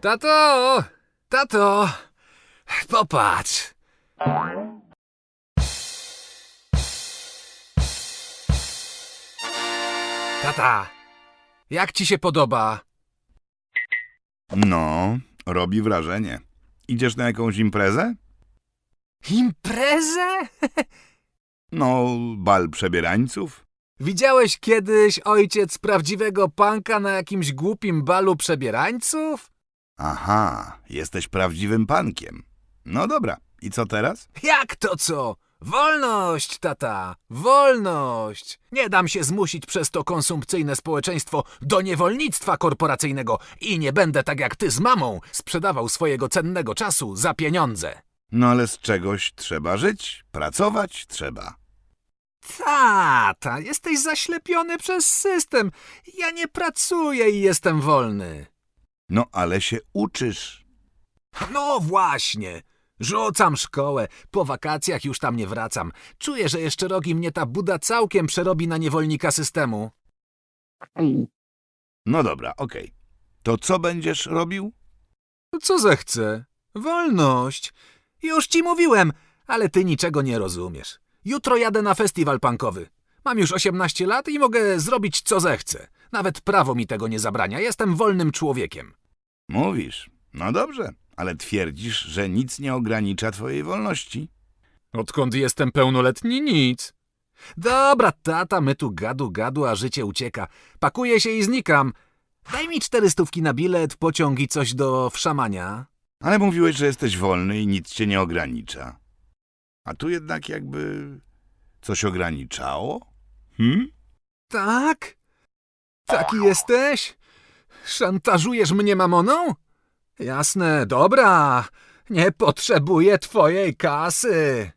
Tato! Tato! Popatrz! Tata, jak ci się podoba? No, robi wrażenie. Idziesz na jakąś imprezę? Imprezę? No, bal przebierańców? Widziałeś kiedyś ojciec prawdziwego panka na jakimś głupim balu przebierańców? Aha, jesteś prawdziwym pankiem. No dobra, i co teraz? Jak to co? Wolność, tata! Wolność! Nie dam się zmusić przez to konsumpcyjne społeczeństwo do niewolnictwa korporacyjnego i nie będę tak jak ty z mamą sprzedawał swojego cennego czasu za pieniądze. No ale z czegoś trzeba żyć, pracować trzeba. Tata, jesteś zaślepiony przez system. Ja nie pracuję i jestem wolny. No ale się uczysz. No właśnie. Rzucam szkołę. Po wakacjach już tam nie wracam. Czuję, że jeszcze rogi mnie ta buda całkiem przerobi na niewolnika systemu. No dobra, okej. To co będziesz robił? Co zechcę? Wolność. Już ci mówiłem, ale ty niczego nie rozumiesz. Jutro jadę na festiwal punkowy. Mam już 18 lat i mogę zrobić co zechcę. Nawet prawo mi tego nie zabrania. Jestem wolnym człowiekiem. Mówisz. No dobrze, ale twierdzisz, że nic nie ogranicza twojej wolności. Odkąd jestem pełnoletni, nic. Dobra, tata, my tu gadu gadu, a życie ucieka. Pakuję się i znikam. Daj mi cztery stówki na bilet, pociąg i coś do wszamania. Ale mówiłeś, że jesteś wolny i nic cię nie ogranicza. A tu jednak jakby coś ograniczało? Hmm? Tak? Taki jesteś? Szantażujesz mnie mamoną? Jasne, dobra. Nie potrzebuję twojej kasy.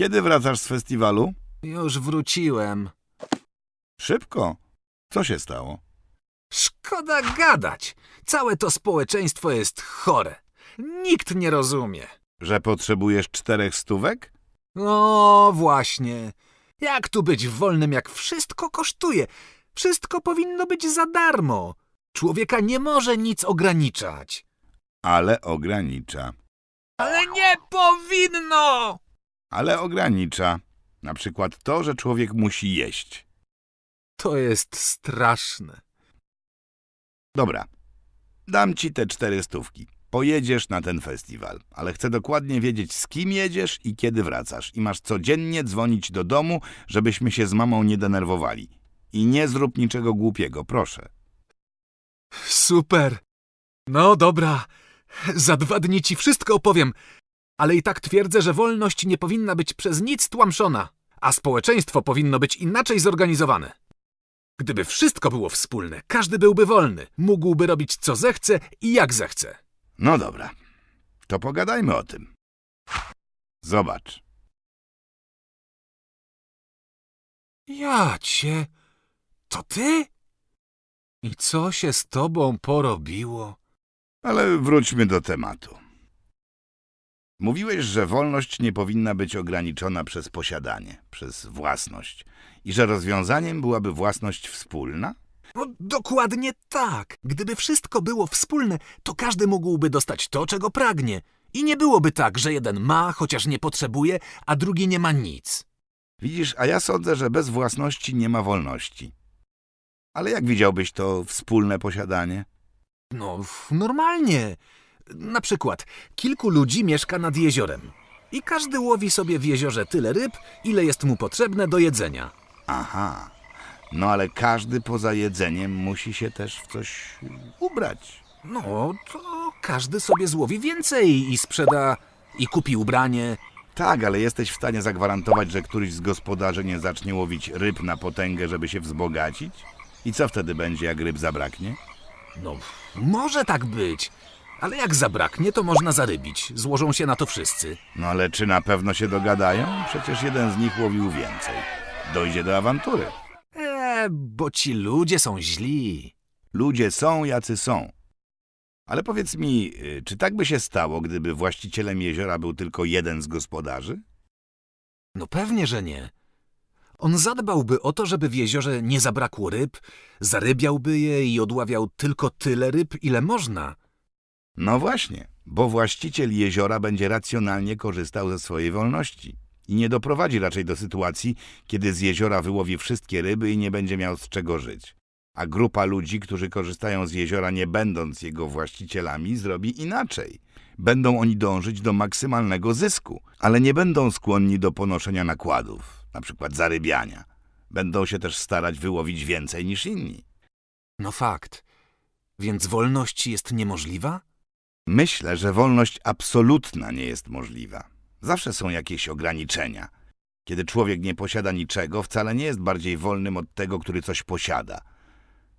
Kiedy wracasz z festiwalu? Już wróciłem. Szybko. Co się stało? Szkoda gadać. Całe to społeczeństwo jest chore. Nikt nie rozumie. Że potrzebujesz czterech stówek? No właśnie. Jak tu być wolnym, jak wszystko kosztuje? Wszystko powinno być za darmo. Człowieka nie może nic ograniczać. Ale ogranicza. Ale nie powinno! Ale ogranicza. Na przykład to, że człowiek musi jeść. To jest straszne. Dobra. Dam ci te cztery stówki. Pojedziesz na ten festiwal, ale chcę dokładnie wiedzieć, z kim jedziesz i kiedy wracasz. I masz codziennie dzwonić do domu, żebyśmy się z mamą nie denerwowali. I nie zrób niczego głupiego, proszę. Super. No dobra. Za dwa dni ci wszystko opowiem. Ale i tak twierdzę, że wolność nie powinna być przez nic tłamszona, a społeczeństwo powinno być inaczej zorganizowane. Gdyby wszystko było wspólne, każdy byłby wolny, mógłby robić co zechce i jak zechce. No dobra. To pogadajmy o tym. Zobacz. Ja cię. To ty? I co się z tobą porobiło? Ale wróćmy do tematu. Mówiłeś, że wolność nie powinna być ograniczona przez posiadanie, przez własność i że rozwiązaniem byłaby własność wspólna? No, dokładnie tak. Gdyby wszystko było wspólne, to każdy mógłby dostać to, czego pragnie. I nie byłoby tak, że jeden ma, chociaż nie potrzebuje, a drugi nie ma nic. Widzisz, a ja sądzę, że bez własności nie ma wolności. Ale jak widziałbyś to wspólne posiadanie? No, normalnie. Na przykład, kilku ludzi mieszka nad jeziorem. I każdy łowi sobie w jeziorze tyle ryb, ile jest mu potrzebne do jedzenia. Aha. No ale każdy poza jedzeniem musi się też w coś ubrać. No, to każdy sobie złowi więcej i sprzeda, i kupi ubranie. Tak, ale jesteś w stanie zagwarantować, że któryś z gospodarzy nie zacznie łowić ryb na potęgę, żeby się wzbogacić? I co wtedy będzie, jak ryb zabraknie? No, może tak być. Ale jak zabraknie, to można zarybić. Złożą się na to wszyscy. No ale czy na pewno się dogadają? Przecież jeden z nich łowił więcej. Dojdzie do awantury. Eee, bo ci ludzie są źli. Ludzie są, jacy są. Ale powiedz mi, y, czy tak by się stało, gdyby właścicielem jeziora był tylko jeden z gospodarzy? No pewnie, że nie. On zadbałby o to, żeby w jeziorze nie zabrakło ryb, zarybiałby je i odławiał tylko tyle ryb, ile można. No właśnie, bo właściciel jeziora będzie racjonalnie korzystał ze swojej wolności i nie doprowadzi raczej do sytuacji, kiedy z jeziora wyłowi wszystkie ryby i nie będzie miał z czego żyć. A grupa ludzi, którzy korzystają z jeziora nie będąc jego właścicielami, zrobi inaczej. Będą oni dążyć do maksymalnego zysku, ale nie będą skłonni do ponoszenia nakładów, na przykład zarybiania. Będą się też starać wyłowić więcej niż inni. No fakt. Więc wolność jest niemożliwa? Myślę, że wolność absolutna nie jest możliwa. Zawsze są jakieś ograniczenia. Kiedy człowiek nie posiada niczego, wcale nie jest bardziej wolnym od tego, który coś posiada.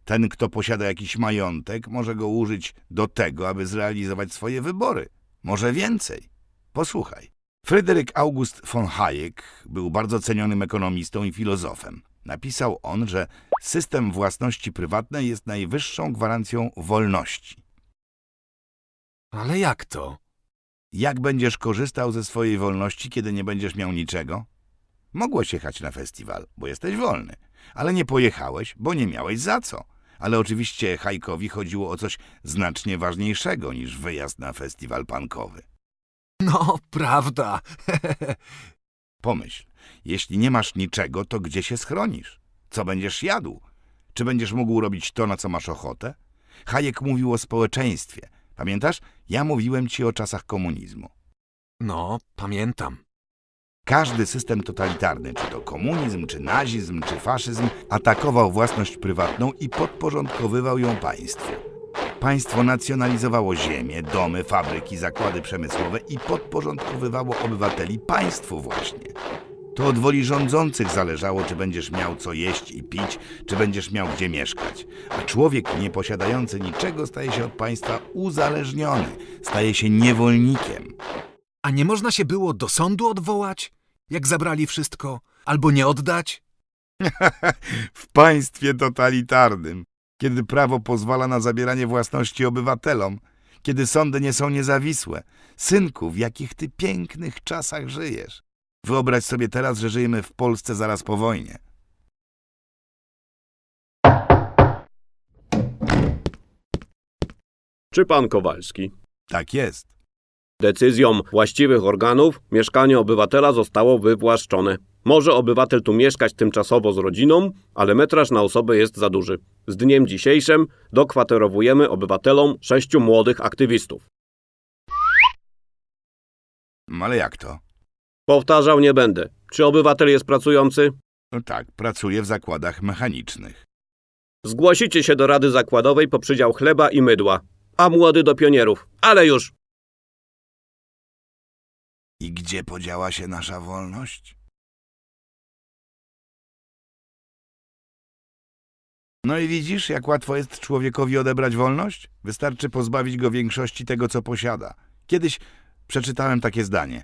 Ten, kto posiada jakiś majątek, może go użyć do tego, aby zrealizować swoje wybory. Może więcej. Posłuchaj. Fryderyk August von Hayek był bardzo cenionym ekonomistą i filozofem. Napisał on, że system własności prywatnej jest najwyższą gwarancją wolności. Ale jak to? Jak będziesz korzystał ze swojej wolności, kiedy nie będziesz miał niczego? Mogłeś jechać na festiwal, bo jesteś wolny, ale nie pojechałeś, bo nie miałeś za co. Ale oczywiście Hajkowi chodziło o coś znacznie ważniejszego niż wyjazd na festiwal punkowy. No, prawda. Pomyśl, jeśli nie masz niczego, to gdzie się schronisz? Co będziesz jadł? Czy będziesz mógł robić to, na co masz ochotę? Hayek mówił o społeczeństwie. Pamiętasz? Ja mówiłem ci o czasach komunizmu. No, pamiętam. Każdy system totalitarny, czy to komunizm, czy nazizm, czy faszyzm, atakował własność prywatną i podporządkowywał ją państwu. Państwo nacjonalizowało ziemię, domy, fabryki, zakłady przemysłowe i podporządkowywało obywateli państwu właśnie. To od woli rządzących zależało, czy będziesz miał co jeść i pić, czy będziesz miał gdzie mieszkać. A człowiek nieposiadający niczego staje się od państwa uzależniony, staje się niewolnikiem. A nie można się było do sądu odwołać, jak zabrali wszystko, albo nie oddać? w państwie totalitarnym, kiedy prawo pozwala na zabieranie własności obywatelom, kiedy sądy nie są niezawisłe. Synku, w jakich ty pięknych czasach żyjesz. Wyobraź sobie teraz, że żyjemy w Polsce zaraz po wojnie. Czy pan Kowalski? Tak jest. Decyzją właściwych organów mieszkanie obywatela zostało wywłaszczone. Może obywatel tu mieszkać tymczasowo z rodziną, ale metraż na osobę jest za duży. Z dniem dzisiejszym dokwaterowujemy obywatelom sześciu młodych aktywistów. Ale jak to? Powtarzał nie będę. Czy obywatel jest pracujący? Tak, pracuję w zakładach mechanicznych. Zgłosicie się do Rady Zakładowej po przydział chleba i mydła. A młody do pionierów. Ale już! I gdzie podziała się nasza wolność? No i widzisz, jak łatwo jest człowiekowi odebrać wolność? Wystarczy pozbawić go większości tego, co posiada. Kiedyś przeczytałem takie zdanie.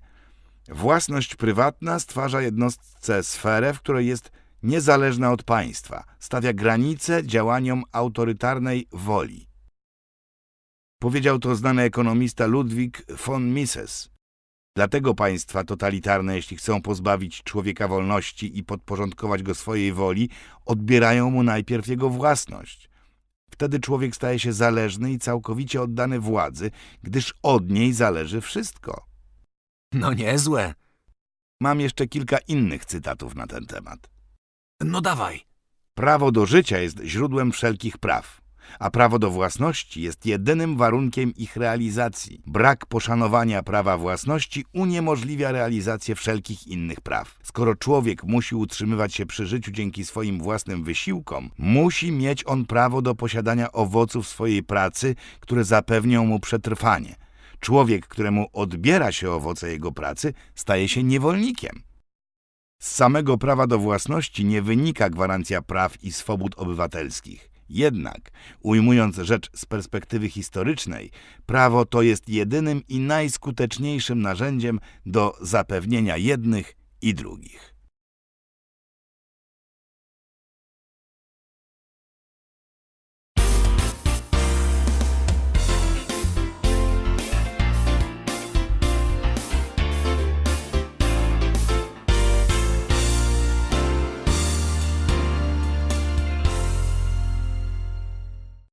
Własność prywatna stwarza jednostce sferę, w której jest niezależna od państwa. Stawia granice działaniom autorytarnej woli. Powiedział to znany ekonomista Ludwig von Mises. Dlatego państwa totalitarne, jeśli chcą pozbawić człowieka wolności i podporządkować go swojej woli, odbierają mu najpierw jego własność. Wtedy człowiek staje się zależny i całkowicie oddany władzy, gdyż od niej zależy wszystko. No niezłe. Mam jeszcze kilka innych cytatów na ten temat. No dawaj. Prawo do życia jest źródłem wszelkich praw, a prawo do własności jest jedynym warunkiem ich realizacji. Brak poszanowania prawa własności uniemożliwia realizację wszelkich innych praw. Skoro człowiek musi utrzymywać się przy życiu dzięki swoim własnym wysiłkom, musi mieć on prawo do posiadania owoców swojej pracy, które zapewnią mu przetrwanie. Człowiek, któremu odbiera się owoce jego pracy, staje się niewolnikiem. Z samego prawa do własności nie wynika gwarancja praw i swobód obywatelskich. Jednak, ujmując rzecz z perspektywy historycznej, prawo to jest jedynym i najskuteczniejszym narzędziem do zapewnienia jednych i drugich.